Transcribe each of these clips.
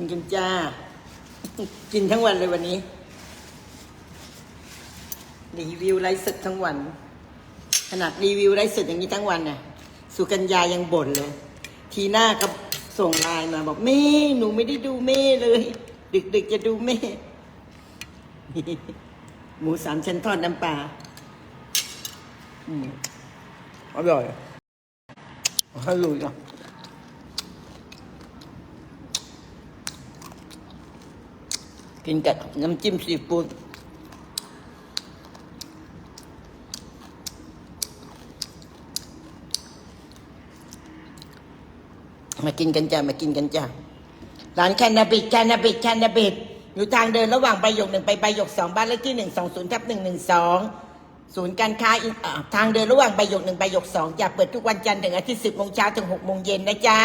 กินกันจ้า กินทั้งวันเลยวันนี้ รีวิวไลฟ์สดทั้งวัน ขนาดรีวิวไลฟ์สดอย่างนี้ทั้งวันน่ะ สุกัญญายังบ่นเลย ทีหน้าก็ส่งไลน์มาบอกแม่หนูไม่ได้ดูแม่เลย ดึกๆจะดูแม่ หมูสามชั้นทอดน้ำปลาอืมอร่อยอร่อยอะ กินกับน้ำจิ้มซีฟู้ดมากินกันจ้ะมากินกันจ้ะร้านแคนาบิดแคนาบิดแคนาบิดอยู่ทางเดินระหว่างใบหยกหนึ่งไปใบหยกสองบ้านเลขที่หนึ่งสองศูนย์ทับหนึ่งหนึ่งสองศูนย์การค้าทางเดินระหว่างใบหยกหนึ่งใบหยกสองจะเปิดทุกวันจันทร์ถึงอาทิตย์สิบโมงเช้าถึงหกโมงเย็นนะจ๊ะ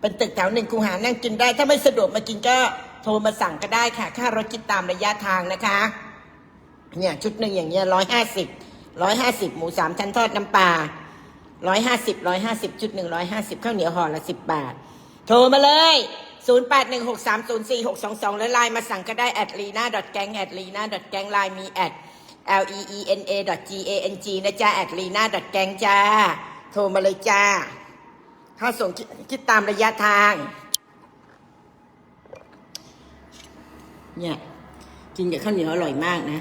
เป็นตึกแถวหนึ่งคูหานั่งกินได้ ถ้าไม่สะดวกมากินก็ โทรมาสั่งก็ได้ค่ะ ค่ารถคิดตามระยะทางนะคะ เนี่ยชุดหนึ่งอย่างเงี้ยร้อยห้าสิบร้อยห้าสิบหมูสามชั้นทอดน้ำปลาร้อยห้าสิบร้อยห้าสิบชุดหนึ่งร้อยห้าสิบข้าวเหนียวห่อละสิบบาท โทรมาเลยศูนย์แปดหนึ่งหกสามศูนย์สี่หกสองสองแล้วไลน์มาสั่งก็ได้ at lina gang at lina gang ไลน์มี at l e e n a g a n g นะจ๊ะ at lina gang จ้า โทรมาเลยจ้า ค่าส่งคิดตามระยะทาง เนี่ยกินกับข้าวเหนียวอร่อยมากนะ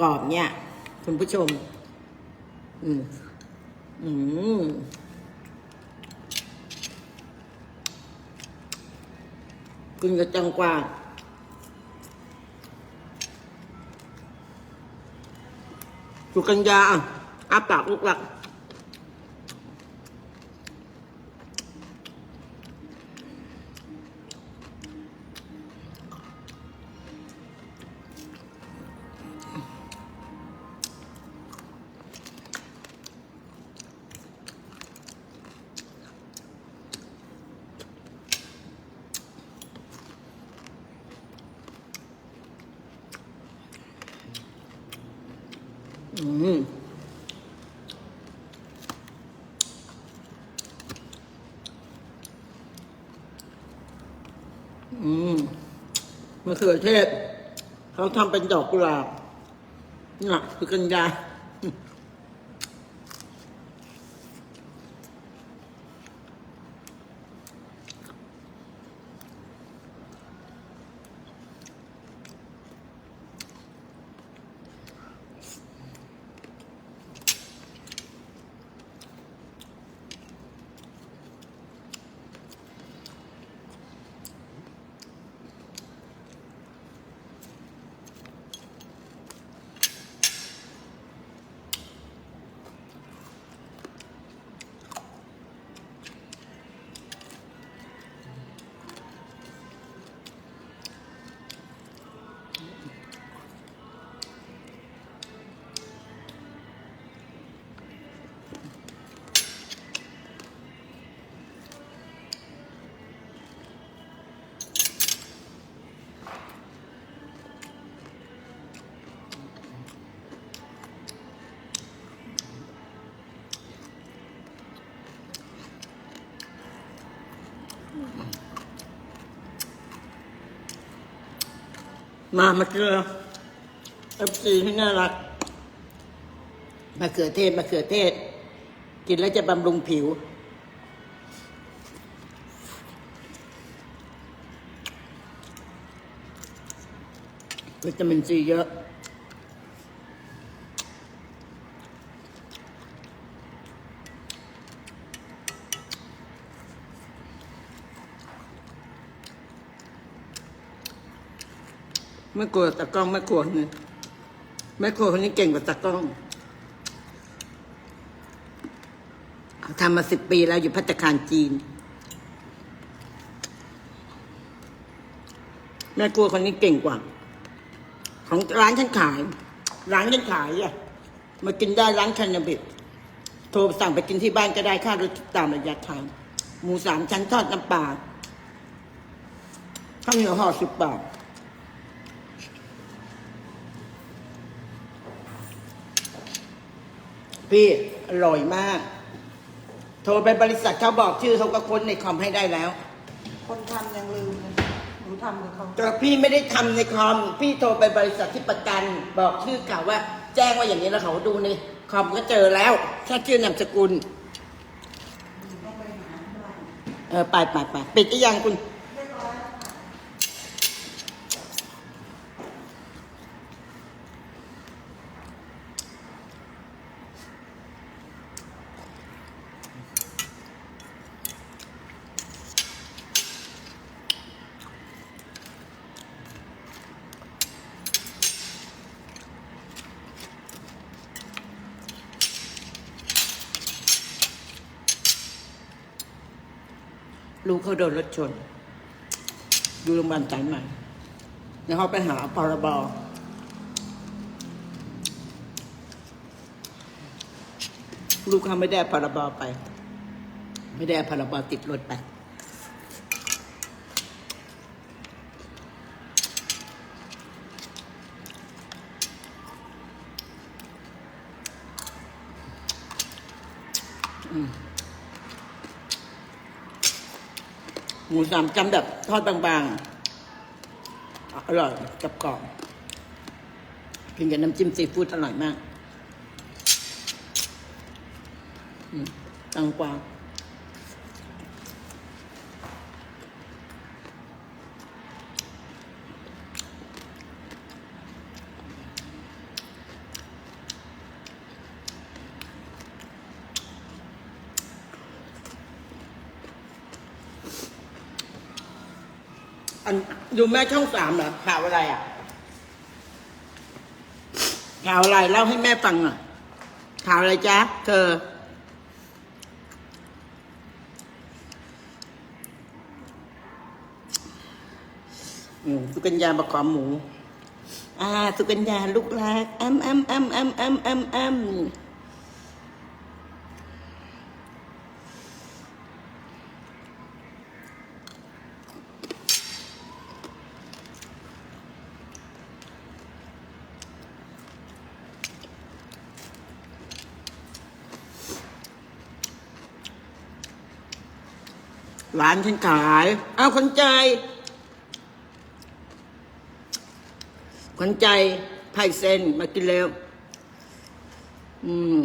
กรอบๆเนี่ย คุณผู้ชม อืมอืมกินกับจังกวาสุกัญญาอะอาปากลูกหลัก มะเขือเทศ เขาทำเป็นดอกกุหลาบน่ะคือกัญญา มามาเจอเอฟซีที่น่ารักมะเขือเทศมะเขือเทศ กินแล้วจะบำรุงผิว วิตามินซีเยอะ ไม่กลัวตะกล้องไม่กลัวเนี่ยไม่กลัวคนนี้เก่งกว่าตะกล้องทำมาสิบปีแล้วอยู่พัตตาคารจีน แม่กลัวคนนี้เก่งกว่า ของร้านฉันขาย ร้านฉันขายอะมากินได้ร้านคานาบิดโทรสั่งไปกินที่บ้านก็ได้ค่ารถตามระยะทางหมูสามชั้นทอดน้ำปลาข้าวเหนียวห่อสิบบาท พี่อร่อยมาก โทรไปบริษัทเขาบอกชื่อเขาก็ค้นในคอมให้ได้แล้ว คนทำยังลืมเลยทำกับเขาแต่พี่ไม่ได้ทำในคอม พี่โทรไปบริษัทที่ประกัน บอกชื่อเขาว่า แจ้งว่าอย่างนี้แล้วเขาดูในคอมก็เจอแล้วแค่ชื่อนามสกุลเออไปไปไปปิดอีกยังคุณ ลูกเขาโดนรถชน อยู่โรงพยาบาลสายใหม่แล้วเขาไปหาพรบลูกเขาไม่ได้พรบไป ไม่ได้พรบติดรถไป หมูสามจำแบบทอดบางๆ อร่อยกับกรอบกินกับน้ำจิ้มซีฟู้ดอร่อยมากตังกวาอัน ดูแม่ช่องสามเหรอข่าวอะไรอะข่าวอะไรเล่าให้แม่ฟังหน่อยข่าวอะไรจ๊ะเธอ อืมสุกัญญาบะขอมหมู อ่า สุกัญญาลูกรักอ้ำอ้ำอ้ำอ้ำอ้ำอ้ำอ้ำ หลานฉันขาย เอาคนใจ คนใจไผ่เซนมากินเร็ว อืม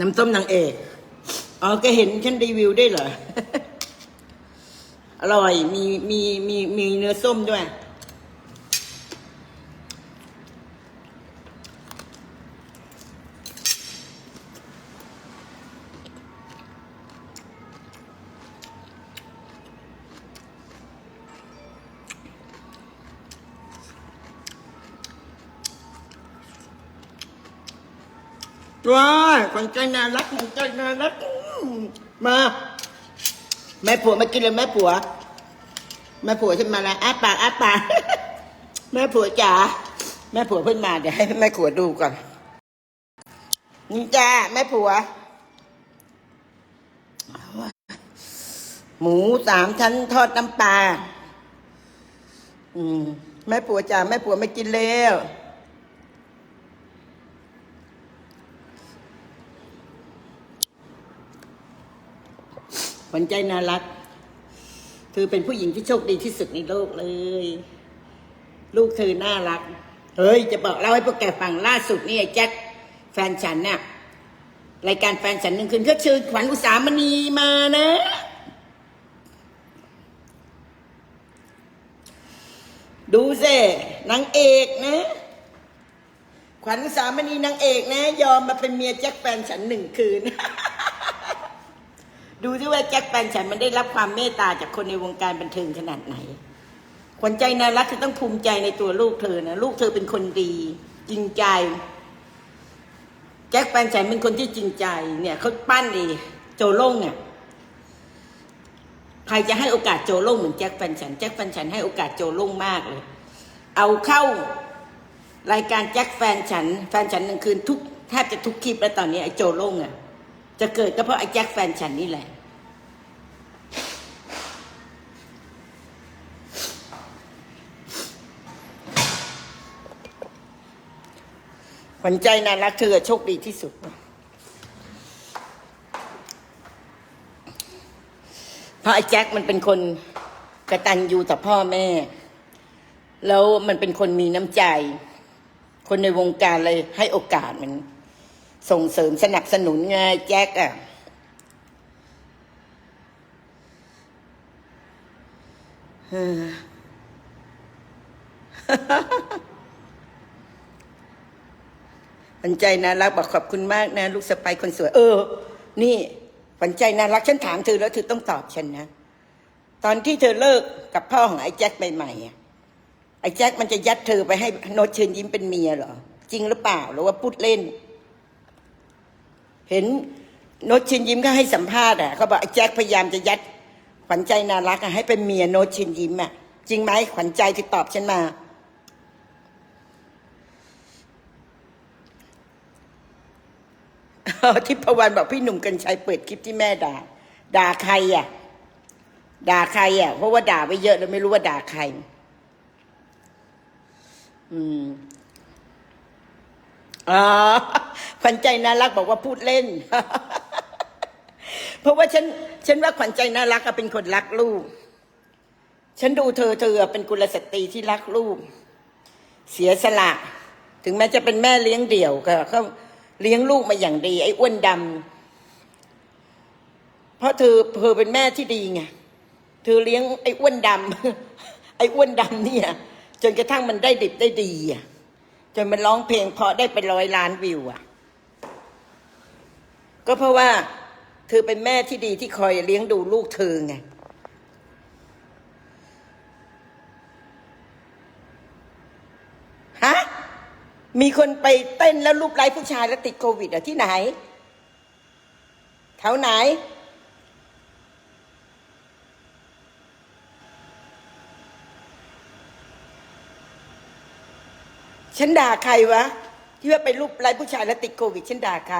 น้ำส้มนางเอก อ๋อแกเห็นฉันรีวิวได้เหรอ อร่อย มี มี มี มีเนื้อส้มด้วย ว้าคนใจน่ารักคนใจน่ารักมมา แม่ผัวมากินเลยแม่ผัว แม่ผัวขึ้นมาแล้วอ้าปากอ้าปากแม่ผัวจ๋าแม่ผัวเพิ่งมาเดี๋ยวให้แม่ผัวดูก่อนนี่จ้าแม่ผัว หมูสามชั้นทอดน้ำปลาอืมแม่ผัวจ๋าแม่ผัวไม่กินแล้ว ขวัญใจน่ารัก เธอเป็นผู้หญิงที่โชคดีที่สุดในโลกเลย ลูกเธอน่ารัก เฮ้ย จะบอกเล่าให้พวกแกฟังล่าสุดนี่ไอ้แจ็คแฟนฉันน่ะรายการแฟนฉันหนึ่งคืนเขาเชิญขวัญอุสามณีมานะดูสินางเอกนะ ขวัญอุสามณีนางเอกนะ ยอมมาเป็นเมียแจ็คแฟนฉันหนึ่งคืน ดูที่ว่าแจ็คแฟนฉันมันได้รับความเมตตาจากคนในวงการบันเทิงขนาดไหนขวัญใจนารักคือต้องภูมิใจในตัวลูกเธอนะลูกเธอเป็นคนดี จริงใจ แจ็คแฟนฉันเป็นคนที่จริงใจ เนี่ยเขาปั้นเองโจโล่งเนี่ยใครจะให้โอกาสโจโล่งเหมือนแจ็คแฟนฉันแจ็คแฟนฉันให้โอกาสโจโล่งมากเลย เอาเข้ารายการแจ็คแฟนฉัน แฟนฉันหนึ่งคืนทุกแทบจะทุกคลิปแล้วตอนนี้ไอ้โจโล่งอะจะเกิดก็เพราะไอ้แจ็คแฟนฉันนี่แหละ วัญใจน่ารักเธอโชคดีที่สุด พราะไอ้แจ็คมันเป็นคนกระตันยูต่อพ่อแม่ แล้วมันเป็นคนมีน้ำใจ คนในวงการเลยให้โอกาสมัน ส่งเสริมสนับสนุนไงแจ็คอะเออ ขวัญใจน่ารักบอกขอบคุณมากนะ ลูกสะใภ้คนสวย เออ นี่ขวัญใจน่ารักฉันถามเธอแล้วเธอต้องตอบฉันนะ ตอนที่เธอเลิกกับพ่อของไอ้แจ็คใหม่ๆอะไอ้แจ็คมันจะยัดเธอไปให้โนตเชิญยิ้มเป็นเมียเหรอ จริงหรือเปล่าหรือว่าพูดเล่น เห็นโนตเชิญยิ้มก็ให้สัมภาษณ์อะเขาบอกไอ้แจ็คพยายามจะยัดขวัญใจน่ารักอะให้เป็นเมียโนตเชิญยิ้มอะจริงไหมขวัญใจที่ตอบฉันมา ทิพวรรณบอกพี่หนุ่มกัญชัยเปิดคลิปที่แม่ด่า ด่าใครอะ ด่าใครอะ เพราะว่าด่าไปเยอะแล้วไม่รู้ว่าด่าใคร อืมอ๋อขวัญใจน่ารักบอกว่าพูดเล่น เพราะว่าฉัน ฉันว่าขวัญใจน่ารักอะเป็นคนรักลูก ฉันดูเธอเธอเป็นกุลสตรีที่รักลูก เสียสละ ถึงแม้จะเป็นแม่เลี้ยงเดี่ยวก็ เลี้ยงลูกมาอย่างดี ไอ้อ้วนดำเพราะเธอเธอเป็นแม่ที่ดีไงเธอเลี้ยงไอ้อ้วนดำไอ้อ้วนดำเนี่ย จนกระทั่งมันได้ดิบได้ดีอะจนมันร้องเพลงเพราะได้เป็นร้อยล้านวิวอะ ก็เพราะว่าเธอเป็นแม่ที่ดีที่คอยเลี้ยงดูลูกเธอไง ฮะ มีคนไปเต้นแล้วรูปไล้ผู้ชายแล้วติดโควิดเหรอะที่ไหนแถวไหน ฉันด่าใครวะ ที่ว่าไปรูปไล้ผู้ชายแล้วติดโควิด ฉันด่าใคร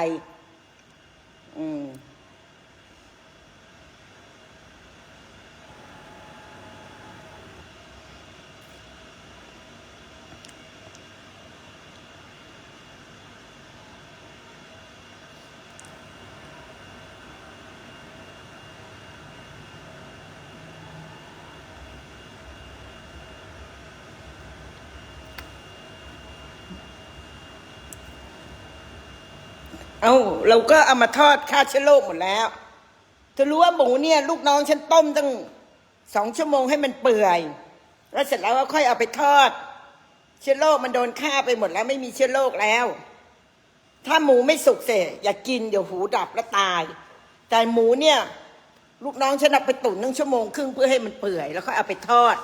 เอาเราก็เอามาทอดฆ่าเชื้อโรคหมดแล้วเธอรู้ว่าหมูเนี่ย ลูกน้องฉันต้มตั้งสองชั่วโมงให้มันเปื่อย แล้วเสร็จแล้วก็ค่อยเอาไปทอด เชื้อโรคมันโดนฆ่าไปหมดแล้วไม่มีเชื้อโรคแล้ว ถ้าหมูไม่สุกเสยอย่ากินเดี๋ยวหูดับแล้วตาย แต่หมูเนี่ย ลูกน้องฉันเอาไปตุ๋นตั้งชั่วโมงครึ่งเพื่อให้มันเปื่อย แล้วค่อยเอาไปทอด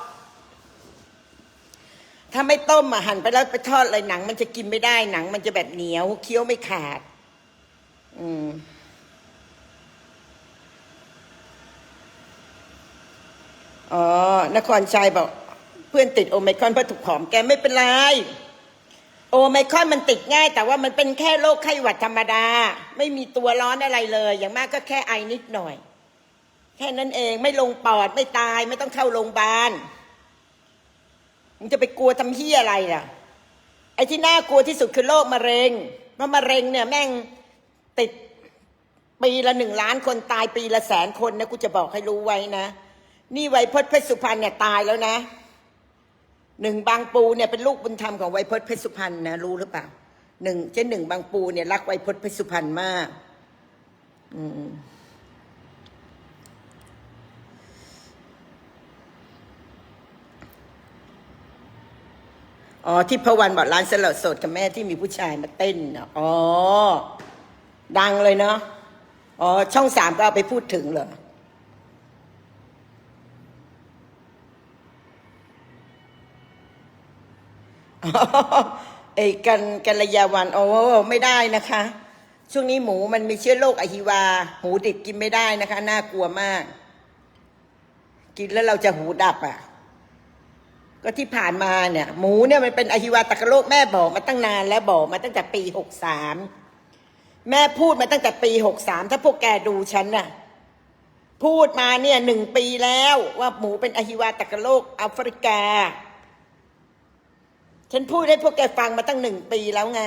ถ้าไม่ต้มอะหั่นไปแล้วไปทอดเลยหนัง มันจะกินไม่ได้หนัง มันจะแบบเหนียวเคี้ยวไม่ขาด อืมอ๋อนครชัยบอก เพื่อนติดโอไมคอนเพราะถูกผอมแกไม่เป็นไร โอไมคอนมันติดง่าย แต่ว่ามันเป็นแค่โรคไข้หวัดธรรมดา ไม่มีตัวร้อนอะไรเลย อย่างมากก็แค่ไอนิดหน่อย แค่นั้นเองไม่ลงปอดไม่ตายไม่ต้องเข้าโรงพยาบาลมึงจะไปกลัวทำเฮียอะไรล่ะ ไอ้ที่น่ากลัวที่สุดคือโรคมะเร็งเพราะมะเร็งเนี่ยแม่ง ติดปีละหนึ่งล้านคนตายปีละแสนคนนะกูจะบอกให้รู้ไว้นะ นี่ไวยพจน์เพชรสุพรรณเนี่ยตายแล้วนะหนึ่งบางปูเนี่ยเป็นลูกบุญธรรมของไวยพจน์เพชรสุพรรณนะรู้หรือเปล่าหนึ่งเจ้าหนึ่งบางปูเนี่ยรักไวยพจน์เพชรสุพรรณมาก อืมอ๋อที่พวันบอกร้านสลัดสดกับแม่ที่มีผู้ชายมาเต้นอ๋อ ดังเลยเนาะอ๋อช่องสามก็เอาไปพูดถึงเหรออ๋อไอ้กันกัลยาวันโอ้ไม่ได้นะคะ ช่วงนี้หมูมันมีเชื้อโรคอหิวา หูดิบกินไม่ได้นะคะ น่ากลัวมาก กินแล้วเราจะหูดับอะ ก็ที่ผ่านมาเนี่ย หมูเนี่ยมันเป็นอหิวาตกโรคแม่บอกมาตั้งนานแล้วบอกมาตั้งแต่ปีหกสาม แม่พูดมาตั้งแต่ปีหกสามถ้าพวกแกดูฉันน่ะ พูดมาเนี่ยหนึ่งปีแล้วว่าหมูเป็นอหิวาตกโรคแอฟริกา ฉันพูดให้พวกแกฟังมาตั้งหนึ่งปีแล้วไง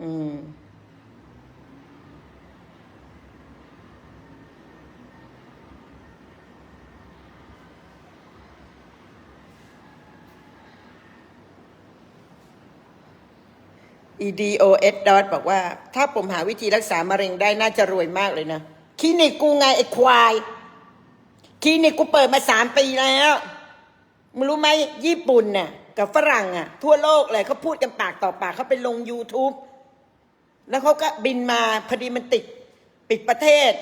อืม EDOS ดอทบอกว่า ถ้าผมหาวิธีรักษามะเร็งได้น่าจะรวยมากเลยนะคลินิกกูไงไอ้ควายคลินิกกูเปิดมาสามปีแล้วมึงรู้ไหมญี่ปุ่นน่ะกับฝรั่งอะ ทั่วโลกเลยเขาพูดกันปากต่อปากเขาไปลง YouTube แล้วเขาก็บินมาพอดีมันติดปิดประเทศ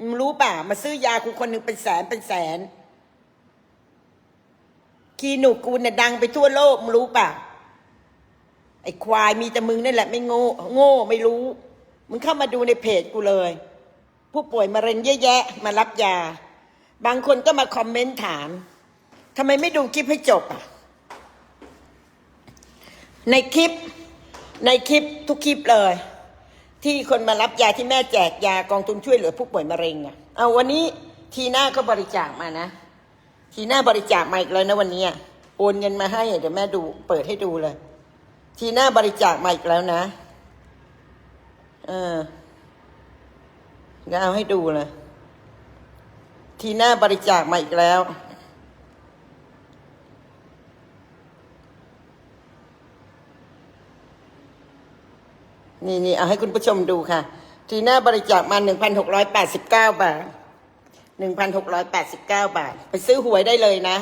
มึงรู้ป่ะมาซื้อยากูคนหนึ่งเป็นแสนเป็นแสนคลินิกกูเนี่ยดังไปทั่วโลกมึงรู้ป่ะ ไอ้ควายมีแต่มึงนั่นแหละไม่โง่โง่ไม่รู้ มึงเข้ามาดูในเพจกูเลย ผู้ป่วยมะเร็งเยอะแยะ มารับยา บางคนก็มาคอมเมนต์ถามทำไมไม่ดูคลิปให้จบอะ ในคลิปในคลิปทุกคลิปเลย ที่คนมารับยาที่แม่แจกยากองทุนช่วยเหลือผู้ป่วยมะเร็งอะเอาวันนี้ทีหน้าก็บริจาคมานะ ทีหน้าบริจาคมาอีกเลยนะวันนี้อะโอนเงินมาให้เดี๋ยวแม่ดูเปิดให้ดูเลย ทีหน้าบริจาคมาอีกแล้วนะ เออก็เอาให้ดูเลยทีหน้าบริจาคมาอีกแล้ว นี่นี่เอาให้คุณผู้ชมดูค่ะ ทีหน้าบริจาคมาหนึ่งพันหกร้อยแปดสิบเก้าบาทหนึ่งพันหกร้อยแปดสิบเก้าบาท ไปซื้อหวยได้เลยนะ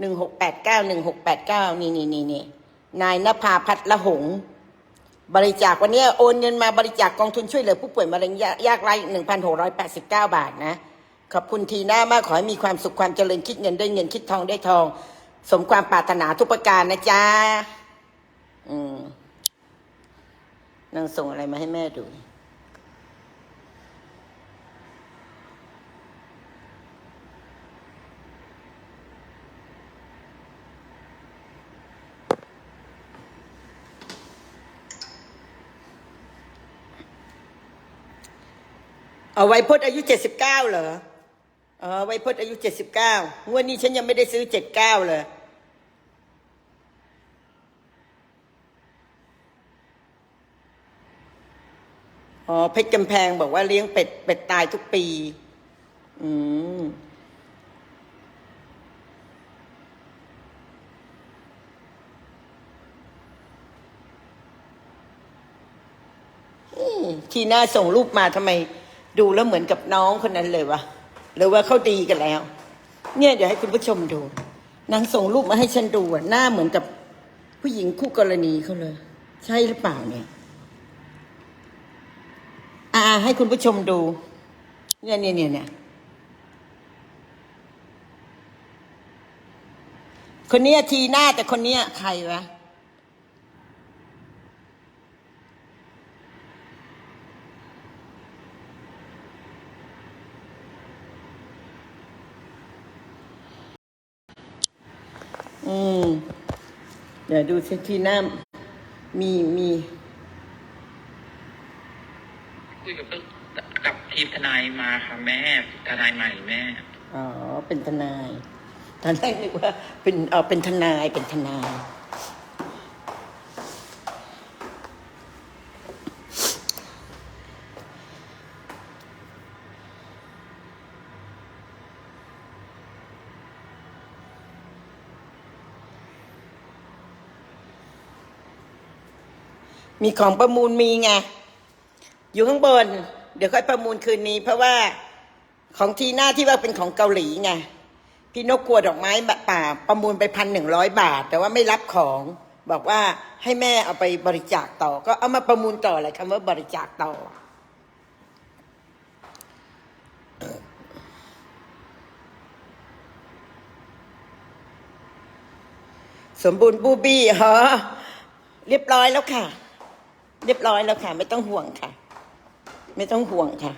หนึ่งหกแปดเก้าหนึ่งหกแปดเก้านี่นี่นี่นี่ นายนภาพัฒน์ละหง บริจาควันนี้โอนเงินมาบริจาคกองทุนช่วยเหลือผู้ป่วยมะเร็งยายากไร้หนึ่งพันหกร้อยแปดสิบเก้าบาทนะ ขอบคุณทีหน้ามากขอให้มีความสุขความเจริญคิดเงินได้เงินคิดทองได้ทอง สมความปรารถนาทุกประการนะจ๊ะ อืมนางส่งอะไรมาให้แม่ดู เอาไว้พจน์อายุเจ็ดสิบเก้าเหรอเออไว้พจน์อายุเจ็ดสิบเก้างวดนี้ฉันยังไม่ได้ซื้อเจ็ดเก้าเลยอ๋อเพชรกำแพงบอกว่าเลี้ยงเป็ดเป็ดตายทุกปี อืมทีน่าส่งรูปมาทำไม ดูแล้วเหมือนกับน้องคนนั้นเลยวะหรือว่าเขาดีกันแล้ว เนี่ยเดี๋ยวให้คุณผู้ชมดูนางส่งรูปมาให้ฉันดูอะหน้าเหมือนกับผู้หญิงคู่กรณีเขาเลย ใช่หรือเปล่าเนี่ย อ่า ให้คุณผู้ชมดู เนี่ยเนี่ยเนี่ยเนี่ยคนเนี้ยทีหน้าแต่คนเนี้ยใครวะ อืม เดี๋ยวดูสิทีหน้ามีมีคุยกับกับทีมทนายมาค่ะแม่ ทนายใหม่แม่ อ๋อ เป็นทนายตอนแรกนึกว่าเป็นเออเป็นทนายเป็นทนาย มีของประมูลมีไง อยู่ข้างบน เดี๋ยวค่อยประมูลคืนนี้ เพราะว่าของทีหน้าที่ว่าเป็นของเกาหลีไง พี่นกกลัวดอกไม้ป่า ประมูลไปพันหนึ่งร้อยบาท แต่ว่าไม่รับของ บอกว่าให้แม่เอาไปบริจาคต่อ ก็เอามาประมูลต่ออะไรคำว่าบริจาคต่อสมบูรณ์บูบี้ฮะเรียบร้อยแล้วค่ะ เรียบร้อยแล้วค่ะ ไม่ต้องห่วงค่ะ ไม่ต้องห่วงค่ะ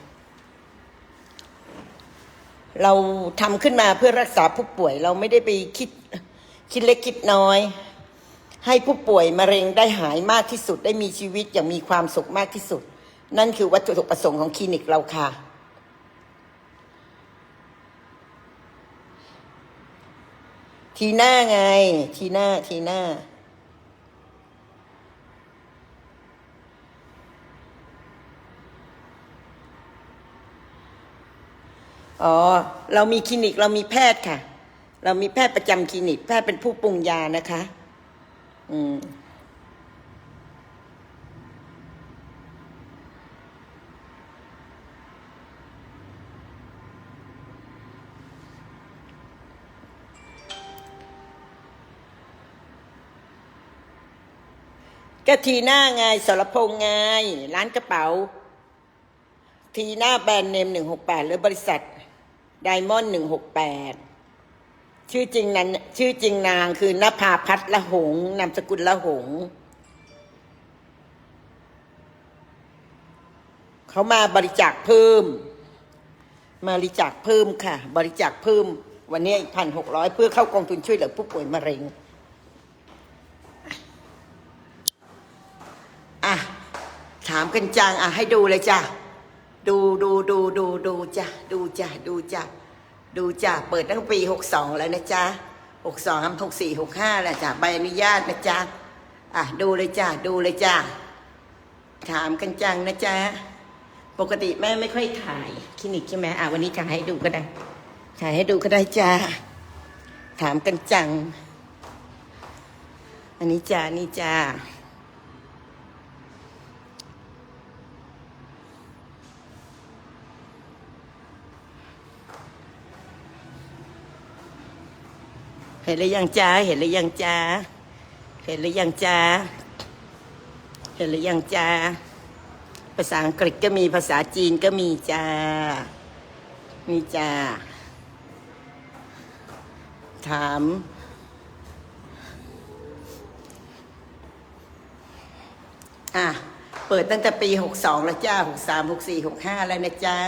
เราทำขึ้นมาเพื่อรักษาผู้ป่วย เราไม่ได้ไปคิดคิดเล็กคิดน้อย ให้ผู้ป่วยมะเร็งได้หายมากที่สุดได้มีชีวิตอย่างมีความสุขมากที่สุด นั่นคือวัตถุประสงค์ของคลินิกเราค่ะทีหน้าไง ทีหน้าทีหน้า อ๋อ เรามีคลินิกเรามีแพทย์ค่ะ เรามีแพทย์ประจำคลินิก แพทย์เป็นผู้ปรุงยานะคะ อืมก็ทีหน้าไงสารพงษ์ไง ร้านกระเป๋า ทีหน้าแบรนด์เนมหนึ่งหกแปดหรือบริษัท ไดมอนด์หนึ่งหกแปดชื่อจริงนั้น ชื่อจริงนางคือนภาพัฒน์ละหง นามสกุลละหง เขามาบริจาคเพิ่ม มาบริจาคเพิ่มค่ะ บริจาคเพิ่ม วันนี้อีกพันหกร้อยเพื่อเข้ากองทุนช่วยเหลือผู้ป่วยมะเร็ง อะ ถามกันจัง อะ ให้ดูเลยจ้ะ ดูดูดูดูดูจ้ะดูจ้ะดูจ้ะดูจ้ะเปิดตั้งปีหกสองแล้วนะจ๊ะหกสองหกสี่หกห้าแหละจ้ะใบอนุญาตนะจ๊ะอะดูเลยจ้ะดูเลยจ้ะถามกันจังนะจ๊ะปกติแม่ไม่ค่อยถ่ายคลินิกใช่ไหมอะวันนี้ถ่ายให้ดูก็ได้ถ่ายให้ดูก็ได้จ้าถามกันจัง อันนี้จ้านี่จ้า เห็นหรือยังจ้าเห็นหรือยังจ้าเห็นหรือยังจ้าเห็นหรือยังจ้าภาษาอังกฤษก็มีภาษาจีนก็มีจ้านี่จ้าถามอะเปิดตั้งแต่ปีหกสองแล้วจ้าหกสามหกสี่หกห้าแล้วนะจ้า